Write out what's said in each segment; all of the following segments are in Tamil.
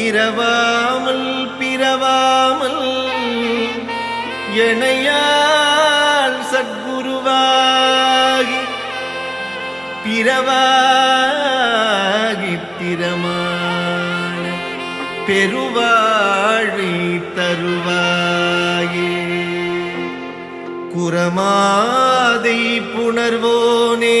இரவாமல் பிறவாமல் எனையால் சத்குருவாகி பிறவாகி பிறமான பெருவாழி தருவாயே. குரமாதை புணர்வோனே.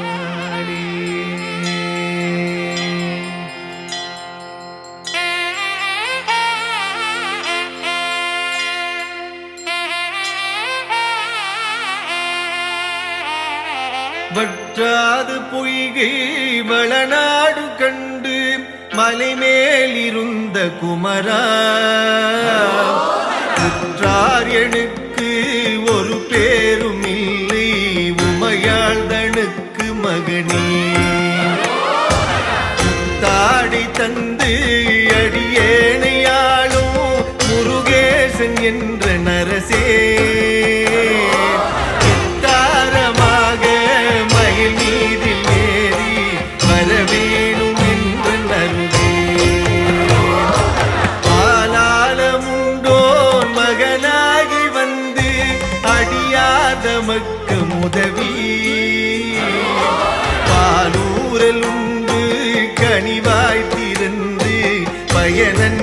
இங்கு வளநாடு கண்டு மலைமேலிருந்த குமரா. குற்றார் எனக்கு நமக்கு முதவி பாலூரல் உண்டு கனிவாய் திறந்து பயனன்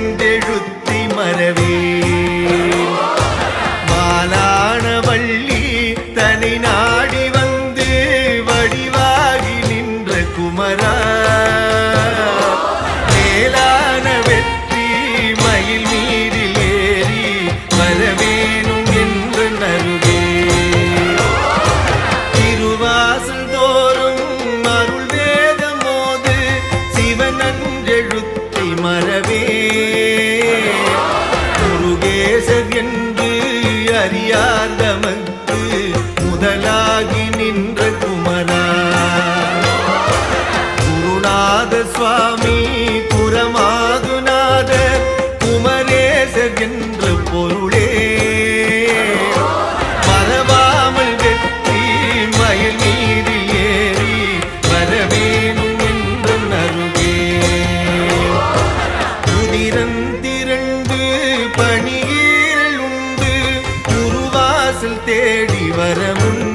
வாசல் தேடி வரவும்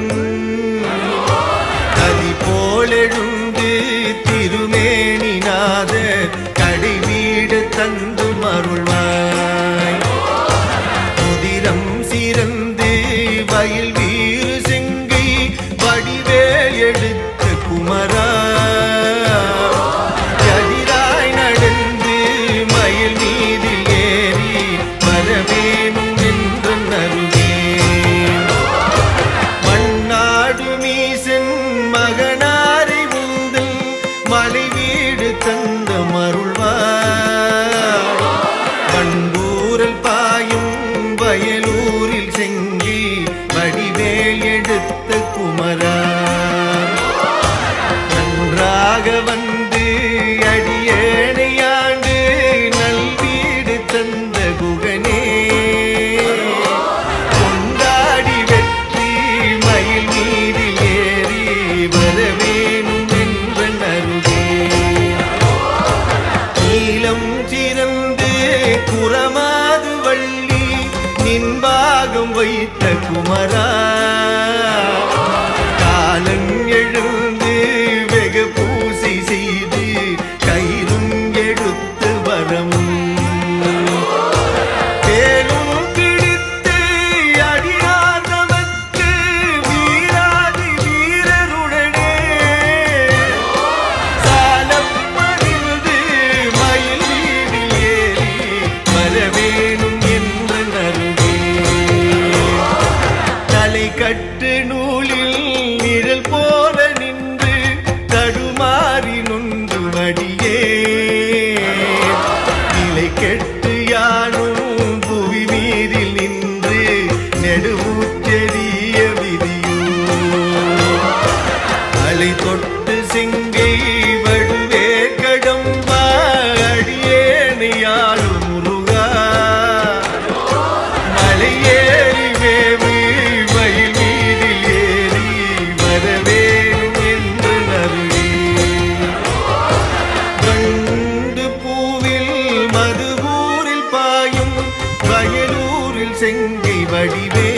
வயலூரில் செங்கை வடிவே.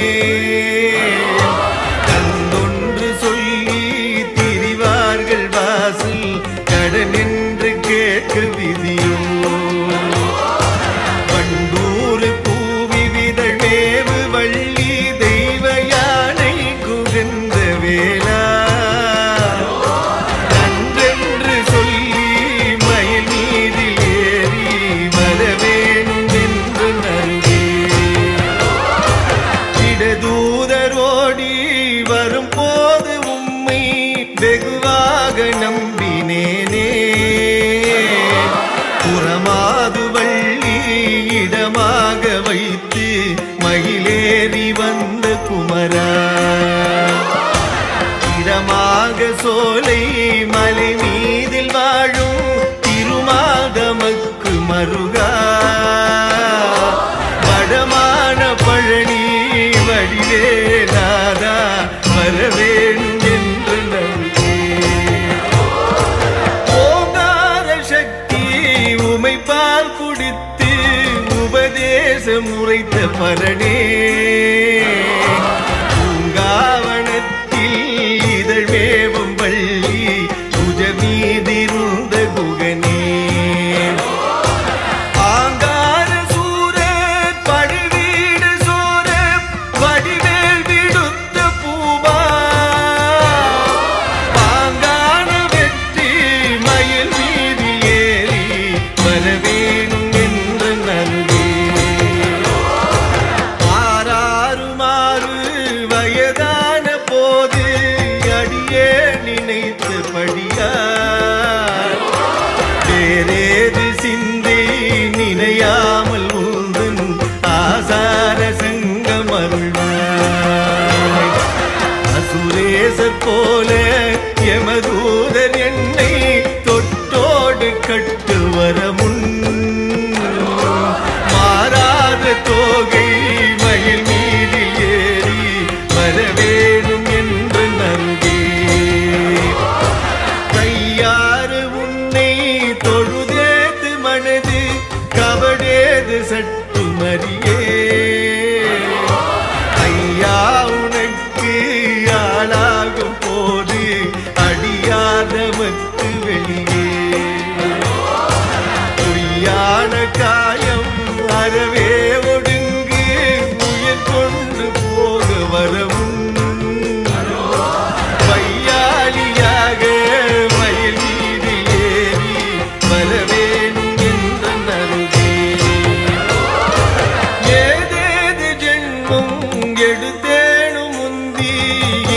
தேசம் உரைத்த பரணே.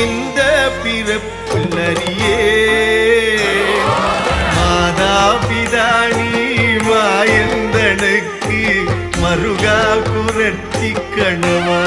இந்த பிறப்பு நரியே மாதா பிதாணி மாயந்தனுக்கு மருகா குரட்டி கணவா.